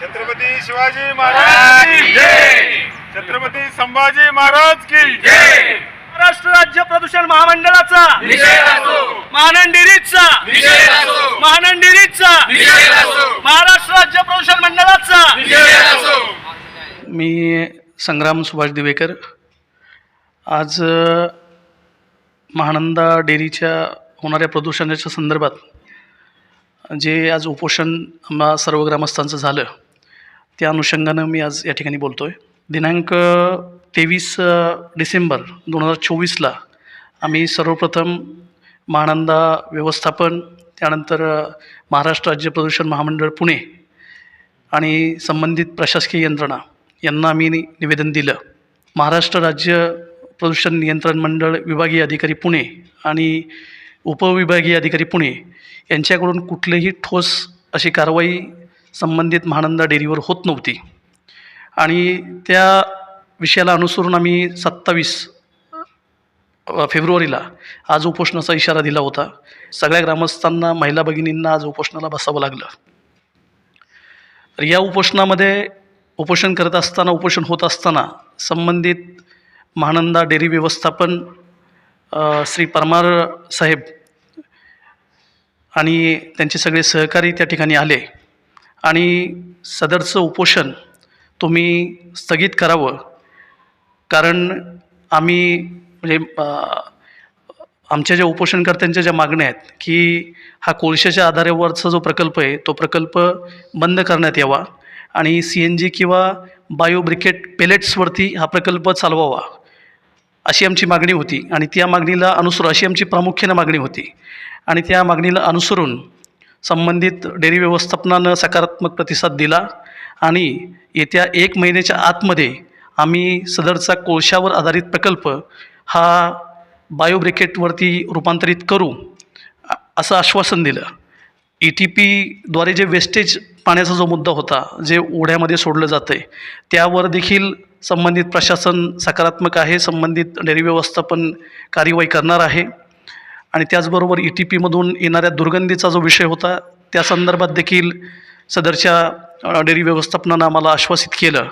छत्रपती शिवाजी महाराज की जय. छत्रपती संभाजी महाराज की जय. महाराष्ट्र राज्य प्रदूषण महामंडळाचा. महानंद डेअरीचा महानंद डेअरीचा महाराष्ट्र राज्य प्रदूषण मंडळाचा. मी संग्राम सुभाष दिवेकर. आज महानंदा डेअरीच्या होणाऱ्या प्रदूषणाच्या संदर्भात जे आज उपोषण आम्हा सर्व ग्रामस्थांचं झालं त्या अनुषंगानं मी आज या ठिकाणी बोलतो आहे दिनांक तेवीस डिसेंबर दोन हजार चोवीसला आम्ही सर्वप्रथम महानंदा व्यवस्थापन त्यानंतर महाराष्ट्र राज्य प्रदूषण महामंडळ पुणे आणि संबंधित प्रशासकीय यंत्रणा यांना आम्ही नि- निवेदन दिलं. महाराष्ट्र राज्य प्रदूषण नियंत्रण मंडळ विभागीय अधिकारी पुणे आणि उपविभागीय अधिकारी पुणे यांच्याकडून कुठलेही ठोस अशी कारवाई संबंधित महानंदा डेअरीवर होत नव्हती. आणि त्या विषयाला अनुसरून आम्ही सत्तावीस फेब्रुवारीला आज उपोषणाचा इशारा दिला होता. सगळ्या ग्रामस्थांना महिला भगिनींना आज उपोषणाला बसावं लागलं. तर या उपोषणामध्ये उपोषण करत असताना उपोषण होत असताना संबंधित महानंदा डेअरी व्यवस्थापन श्री परमार साहेब आणि त्यांचे सगळे सहकारी त्या ठिकाणी आले. आणि सदरचं उपोषण तुम्ही स्थगित करावं. कारण आम्ही म्हणजे आमच्या ज्या उपोषणकर्त्यांच्या ज्या मागण्या आहेत की हा कोळशाच्या आधारावरचा जो प्रकल्प आहे तो प्रकल्प बंद करण्यात यावा आणि सी एन जी किंवा बायोब्रिकेट पेलेट्सवरती हा प्रकल्प चालवावा अशी आमची मागणी होती. आणि त्या मागणीला अनुसरून अशी आमची प्रामुख्यानं मागणी होती. आणि त्या मागणीला अनुसरून संबंधित डेअरी व्यवस्थापनानं सकारात्मक प्रतिसाद दिला आणि येत्या एक महिन्याच्या आतमध्ये आम्ही सदरचा कोळशावर आधारित प्रकल्प हा बायोब्रिकेटवरती रूपांतरित करू असं आश्वासन दिलं. ई टी पीद्वारे जे वेस्टेज पाण्याचा जो मुद्दा होता जे ओढ्यामध्ये सोडलं जातं आहे त्यावर देखील संबंधित प्रशासन सकारात्मक आहे संबंधित डेअरी व्यवस्थापन कार्यवाही करणार आहे. आणि त्याचबरोबर ई टी पीमधून येणाऱ्या दुर्गंधीचा जो विषय होता त्या संदर्भात देखील सदरच्या डेअरी व्यवस्थापनानं आम्हाला आश्वासित केलं.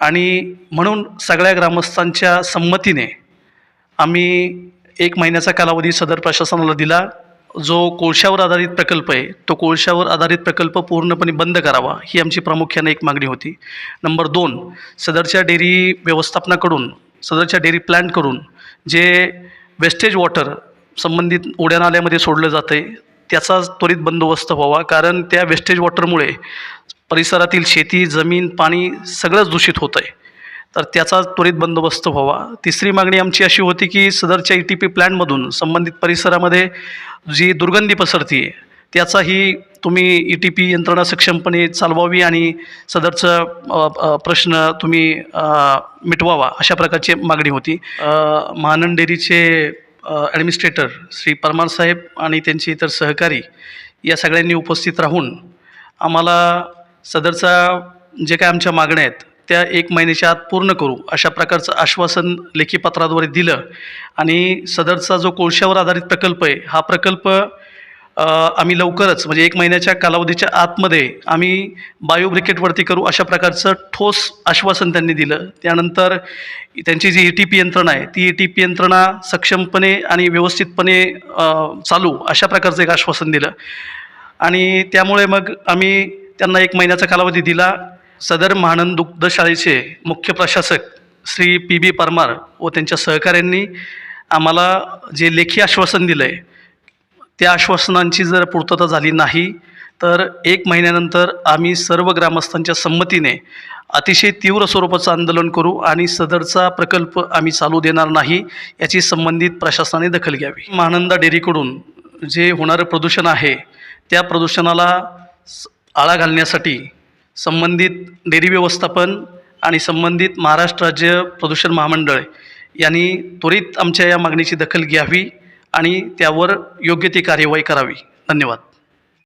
आणि म्हणून सगळ्या ग्रामस्थांच्या संमतीने आम्ही एक महिन्याचा कालावधी सदर प्रशासनाला दिला. जो कोळशावर आधारित प्रकल्प आहे तो कोळशावर आधारित प्रकल्प पूर्णपणे बंद करावा ही आमची प्रामुख्याने एक मागणी होती. नंबर दोन सदरच्या डेअरी व्यवस्थापनाकडून सदरच्या डेअरी प्लॅन्टकडून जे वेस्टेज वॉटर संबंधित ओढ्या नाल्यामध्ये सोडलं जातं आहे त्याचा त्वरित बंदोबस्त व्हावा कारण त्या वेस्टेज वॉटरमुळे परिसरातील शेती जमीन पाणी सगळंच दूषित होतं आहे तर त्याचा त्वरित बंदोबस्त व्हावा. तिसरी मागणी आमची अशी होती की सदरच्या ई टी पी प्लॅनमधून संबंधित परिसरामध्ये जी दुर्गंधी पसरती आहे त्याचाही तुम्ही ई टी पी यंत्रणा सक्षमपणे चालवावी आणि सदरचं प्रश्न तुम्ही मिटवावा अशा प्रकारची मागणी होती. महानंद डेअरीचे ॲडमिनिस्ट्रेटर श्री परमार साहेब आणि त्यांचे इतर सहकारी या सगळ्यांनी उपस्थित राहून आम्हाला सदरचा जे काय आमच्या मागण्या आहेत त्या एक महिन्याच्या आत पूर्ण करू अशा प्रकारचं आश्वासन लेखी पत्राद्वारे दिलं. आणि सदरचा जो कोळशावर आधारित प्रकल्प आहे हा प्रकल्प आम्ही लवकरच म्हणजे एक महिन्याच्या कालावधीच्या आतमध्ये आम्ही बायोब्रिकेटवरती करू अशा प्रकारचं ठोस आश्वासन त्यांनी दिलं. त्यानंतर त्यांची जी ई टी पी यंत्रणा आहे ती ई टी पी यंत्रणा सक्षमपणे आणि व्यवस्थितपणे चालू अशा प्रकारचं एक आश्वासन दिलं. आणि त्यामुळे मग आम्ही त्यांना एक महिन्याचा कालावधी दिला. सदर महानंद दुग्धशाळेचे मुख्य प्रशासक श्री पी बी परमार व त्यांच्या सहकाऱ्यांनी आम्हाला जे लेखी आश्वासन दिलं आहे त्या आश्वासनांची जर पूर्तता झाली नाही तर एक महिन्यानंतर आम्ही सर्व ग्रामस्थांच्या संमतीने अतिशय तीव्र स्वरूपाचं आंदोलन करू आणि सदरचा प्रकल्प आम्ही चालू देणार नाही याची संबंधित प्रशासनाने दखल घ्यावी. महानंदा डेअरीकडून जे होणारं प्रदूषण आहे त्या प्रदूषणाला स- आळा घालण्यासाठी संबंधित डेअरी व्यवस्थापन आणि संबंधित महाराष्ट्र राज्य प्रदूषण महामंडळ यांनी त्वरित आमच्या या मागणीची दखल घ्यावी. आणि त्यावर योग्य ती कार्यवाही करावी. धन्यवाद.